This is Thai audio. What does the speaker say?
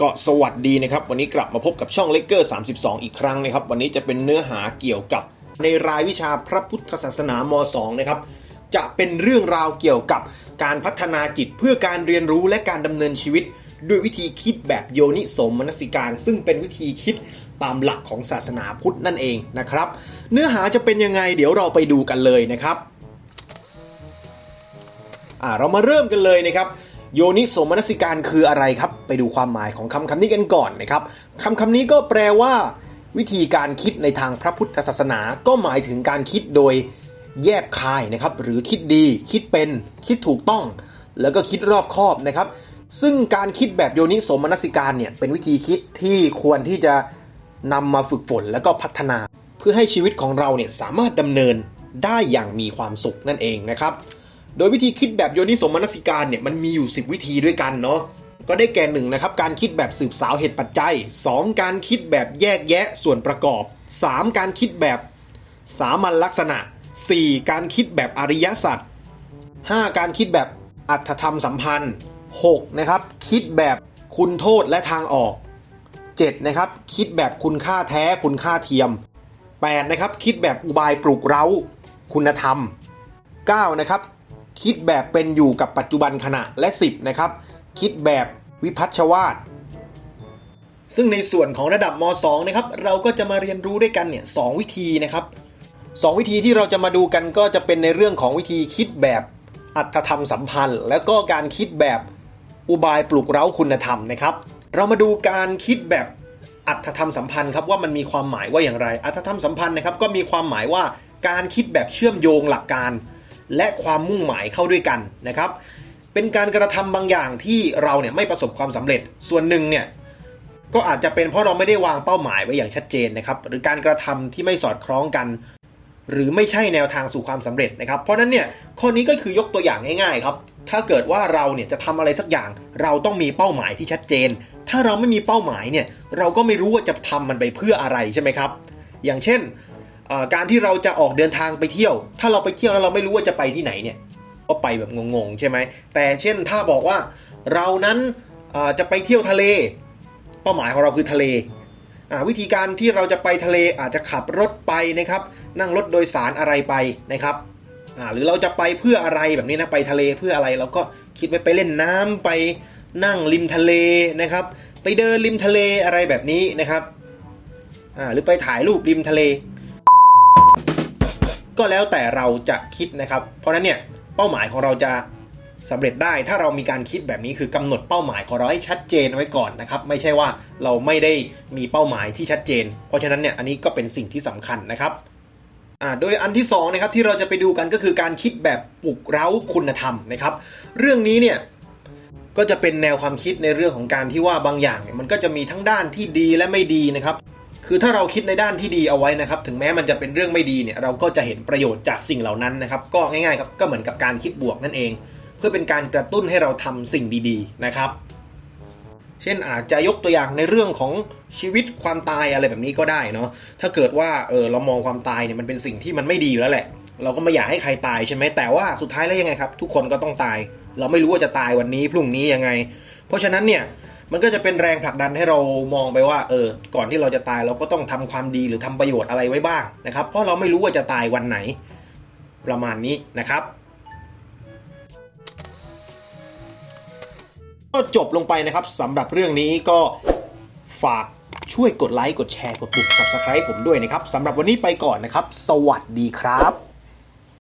ก็สวัสดีนะครับ วันนี้กลับมาพบกับช่องเลกเกอร์32 อีกครั้งนะครับ วันนี้จะเป็นเนื้อหาเกี่ยวกับ ในรายวิชาพระพุทธศาสนาม 2 นะครับ จะเป็นเรื่องราวเกี่ยวกับการพัฒนาจิตเพื่อการเรียนรู้และการดำเนินชีวิต ด้วยวิธีคิดแบบโยนิสมนสิการ ซึ่งเป็นวิธีคิดตามหลักของศาสนาพุทธนั่นเองนะครับ เนื้อหาจะเป็นยังไงเดี๋ยวเราไปดูกันเลยนะครับอ่าเรามาเริ่มกันเลยนะครับ โยนิโสมนสิการคืออะไรครับ ไปดูความหมายของคำคำนี้กันก่อนนะครับคำคำนี้ก็แปลว่า วิธีการคิดในทางพระพุทธศาสนา ก็หมายถึงการคิดโดยแยบคายนะครับ หรือคิดดีคิดเป็นคิดถูกต้อง แล้วก็คิดรอบคอบนะครับ ซึ่งการคิดแบบโยนิโสมนสิการเนี่ยเป็นวิธีคิดที่ควรที่จะนำมาฝึกฝนแล้วก็พัฒนา เพื่อให้ชีวิตของเราเนี่ยสามารถดำเนินได้อย่างมีความสุขนั่นเองนะครับ โดยวิธีคิดแบบโยนิสมนสิการเนี่ยมันมีอยู่ 10 วิธีด้วยกันเนาะก็ได้แก่หนึ่งนะครับการคิดแบบสืบสาวเหตุปัจจัย 2 การคิดแบบแยกแยะส่วนประกอบ 3 การคิดแบบสามัญลักษณะ 4 การคิดแบบอริยสัจ5การคิดแบบอัตธรรมสัมพันธ์6นะครับคิดแบบคุณโทษและทางออก7นะครับคิดแบบคุณค่าแท้คุณค่าเทียม8นะครับคิดแบบอุบายปลุกเร้า คุณธรรม9นะครับ คิดแบบเป็นอยู่กับปัจจุบันขณะและ 10 นะครับ คิดแบบวิพัฒชวาตซึ่งในส่วนของระดับม .2 นะครับ เราก็จะมาเรียนรู้ด้วยกันเนี่ยสวิธีนะครับสองวิธีที่เราจะมาดูกันก็จะเป็นในเรื่องของวิธีคิดแบบอัตธรรมสัมพันธ์ แล้วก็การคิดแบบอุบายปลุกเร้าคุณธรรมนะครับ เรามาดูการคิดแบบอัตธรรมสัมพันธ์ครับว่ามันมีความหมายว่าอย่างไร อัตธรรมสัมพันธ์นะครับก็มีความหมายว่าการคิดแบบเชื่อมโยงหลักการ และความมุ่งหมายเข้าด้วยกันนะครับ เป็นการกระทำบางอย่างที่เราเนี่ยไม่ประสบความสำเร็จ ส่วนหนึ่งเนี่ยก็อาจจะเป็นเพราะเราไม่ได้วางเป้าหมายไว้อย่างชัดเจนนะครับ หรือการกระทำที่ไม่สอดคล้องกัน หรือไม่ใช่แนวทางสู่ความสำเร็จนะครับ เพราะนั้นเนี่ยข้อนี้ก็คือยกตัวอย่างง่ายๆครับ ถ้าเกิดว่าเราเนี่ยจะทำอะไรสักอย่าง เราต้องมีเป้าหมายที่ชัดเจน ถ้าเราไม่มีเป้าหมายเนี่ยเราก็ไม่รู้ว่าจะทำมันไปเพื่ออะไรใช่ไหมครับ อย่างเช่น การที่เราจะออกเดินทางไปเที่ยว ถ้าเราไปเที่ยวแล้วเราไม่รู้ว่าจะไปที่ไหนเนี่ยก็ไปแบบงงๆใช่ไหมแต่เช่นถ้าบอกว่าเรานั้นจะไปเที่ยวทะเล เป้าหมายของเราคือทะเลวิธีการที่เราจะไปทะเลอาจจะขับรถไปนะครับ นั่งรถโดยสารอะไรไปนะครับหรือเราจะไปเพื่ออะไรแบบนี้นะไปทะเลเพื่ออะไรเราก็คิดไว้ไปเล่นน้ำไปนั่งริมทะเลนะครับ ไปเดินริมทะเลอะไรแบบนี้นะครับหรือไปถ่ายรูปริมทะเล ก็แล้วแต่เราจะคิดนะครับ เพราะนั้นเนี่ยเป้าหมายของเราจะสำเร็จได้ถ้าเรามีการคิดแบบนี้คือกำหนดเป้าหมายของเราให้ชัดเจนไว้ก่อนนะครับ ไม่ใช่ว่าเราไม่ได้มีเป้าหมายที่ชัดเจน เพราะฉะนั้นเนี่ยอันนี้ก็เป็นสิ่งที่สำคัญนะครับอ่าโดยอันที่สองนะครับที่เราจะไปดูกันก็คือการคิดแบบปลุกเร้าคุณธรรมนะครับ เรื่องนี้เนี่ยก็จะเป็นแนวความคิดในเรื่องของการที่ว่าบางอย่างเนี่ยมันก็จะมีทั้งด้านที่ดีและไม่ดีนะครับ คือถ้าเราคิดในด้านที่ดีเอาไว้นะครับ ถึงแม้มันจะเป็นเรื่องไม่ดีเนี่ยเราก็จะเห็นประโยชน์จากสิ่งเหล่านั้นนะครับ ก็ง่ายๆครับก็เหมือนกับการคิดบวกนั่นเอง เพื่อเป็นการกระตุ้นให้เราทำสิ่งดีๆนะครับ เช่นอาจจะยกตัวอย่างในเรื่องของชีวิตความตายอะไรแบบนี้ก็ได้เนาะถ้าเกิดว่าเออเรามองความตายเนี่ยมันเป็นสิ่งที่มันไม่ดีอยู่แล้วแหละ เราก็ไม่อยากให้ใครตายใช่ไหมแต่ว่าสุดท้ายแล้วยังไงครับ ทุกคนก็ต้องตาย เราไม่รู้ว่าจะตายวันนี้พรุ่งนี้ยังไง เพราะฉะนั้นเนี่ย มันก็จะเป็นแรงผลักดันให้เรามองไปว่าเออ ก่อนที่เราจะตายเราก็ต้องทำความดีหรือทำประโยชน์อะไรไว้บ้างนะครับ เพราะเราไม่รู้ว่าจะตายวันไหน ประมาณนี้นะครับก็จบลงไปนะครับสำหรับเรื่องนี้ก็ฝากช่วยกดไลค์กดแชร์กดปุ่ม subscribe ผมด้วยนะครับสำหรับวันนี้ไปก่อนนะครับ สวัสดีครับ